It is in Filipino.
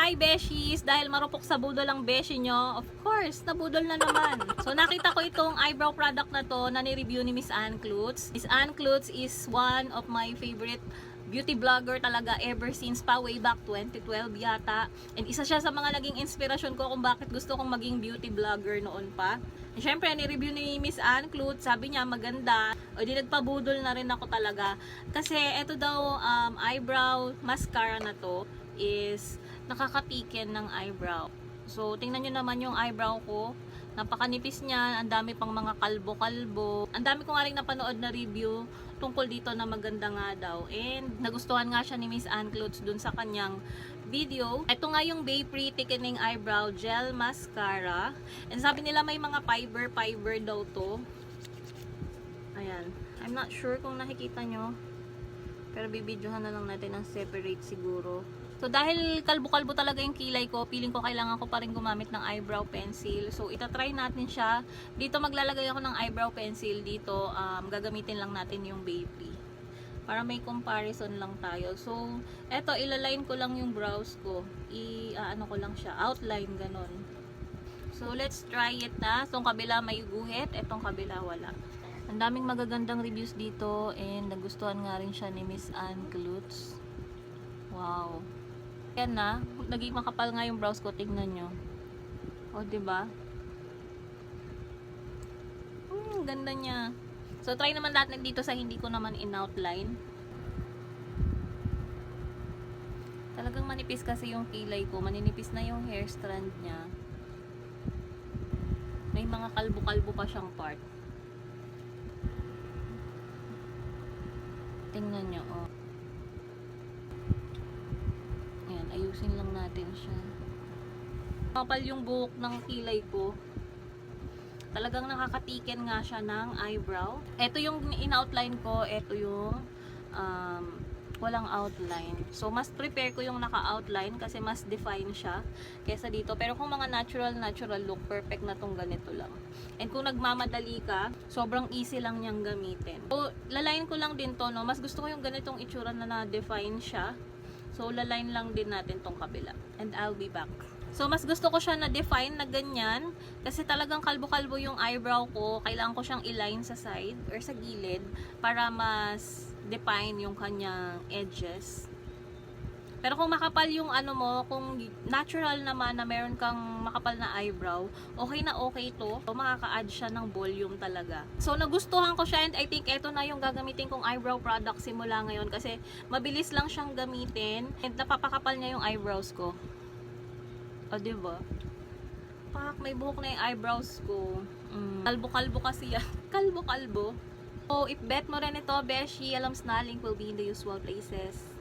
Hi, Beshies! Dahil marupok sa budol ang Beshi nyo, of course, nabudol na naman. So, nakita ko itong eyebrow product na to na ni-review ni Miss Ann Klutz. Miss Ann Klutz is one of my favorite beauty vlogger talaga ever since pa way back 2012 yata. And isa siya sa mga naging inspirasyon ko kung bakit gusto kong maging beauty vlogger noon pa. And syempre, ni-review ni Miss Ann Klutz, sabi niya maganda. O di nagpabudol na rin ako talaga. Kasi ito daw um, eyebrow mascara na to is nakakatiken ng eyebrow. So, tingnan nyo naman yung eyebrow ko. Napakanipis niya, ang dami pang mga kalbo-kalbo. Ang dami ko nga rin napanood na review tungkol dito na maganda nga daw. And nagustuhan nga siya ni Miss Ann Klutz dun sa kanyang video. Ito nga yung Bay Pretty Thickening Eyebrow Gel Mascara. And sabi nila may mga fiber-fiber daw to. Ayan. I'm not sure kung nakikita nyo. Pero bibidyohan na lang natin ng separate siguro. So dahil kalbo-kalbo talaga yung kilay ko, feeling ko kailangan ko pa rin gumamit ng eyebrow pencil. So itatry natin siya. Dito maglalagay ako ng eyebrow pencil. Dito um, gagamitin lang natin yung baby. Para may comparison lang tayo. So eto ilaline ko lang yung brows ko. I ano ko lang siya, outline ganon. So let's try it na. So kabila may guhit, etong kabila wala. Ang daming magagandang reviews dito and nagustuhan nga rin siya ni Miss Ann Klutz. Wow. Yan na, naging makapal nga yung brows ko, tingnan nyo. O, ba? diba? Hmm, ganda niya. So, try naman natin dito sa hindi ko naman in-outline. Talagang manipis kasi yung kilay ko. Maninipis na yung hair strand niya. May mga kalbo-kalbo pa siyang part. Tingnan nyo, oh. Ayan, ayusin lang natin siya. Kapal yung buhok ng kilay ko. Talagang nakakatiken nga siya ng eyebrow. Ito yung in-outline ko, ito yung um, walang outline. So, mas prepare ko yung naka-outline kasi mas define siya kesa dito. Pero kung mga natural, natural look, perfect na tong ganito lang. And kung nagmamadali ka, sobrang easy lang niyang gamitin. So, lalayin ko lang din to, no? Mas gusto ko yung ganitong itsura na na-define siya. So, laline lang din natin tong kabila. And I'll be back. So, mas gusto ko siya na-define na ganyan. Kasi talagang kalbo-kalbo yung eyebrow ko. Kailangan ko siyang i-line sa side or sa gilid para mas define yung kanyang edges. Pero kung makapal yung ano mo, kung natural naman na meron kang makapal na eyebrow, okay na okay to. So, makaka-add siya ng volume talaga. So, nagustuhan ko siya and I think ito na yung gagamitin kong eyebrow product simula ngayon kasi mabilis lang siyang gamitin and napapakapal niya yung eyebrows ko. O, diba? Pak, may buhok na yung eyebrows ko. Mm. Kalbo-kalbo kasi yan. Kalbo-kalbo. So, if bet mo rin ito, Beshi, alam na link will be in the usual places.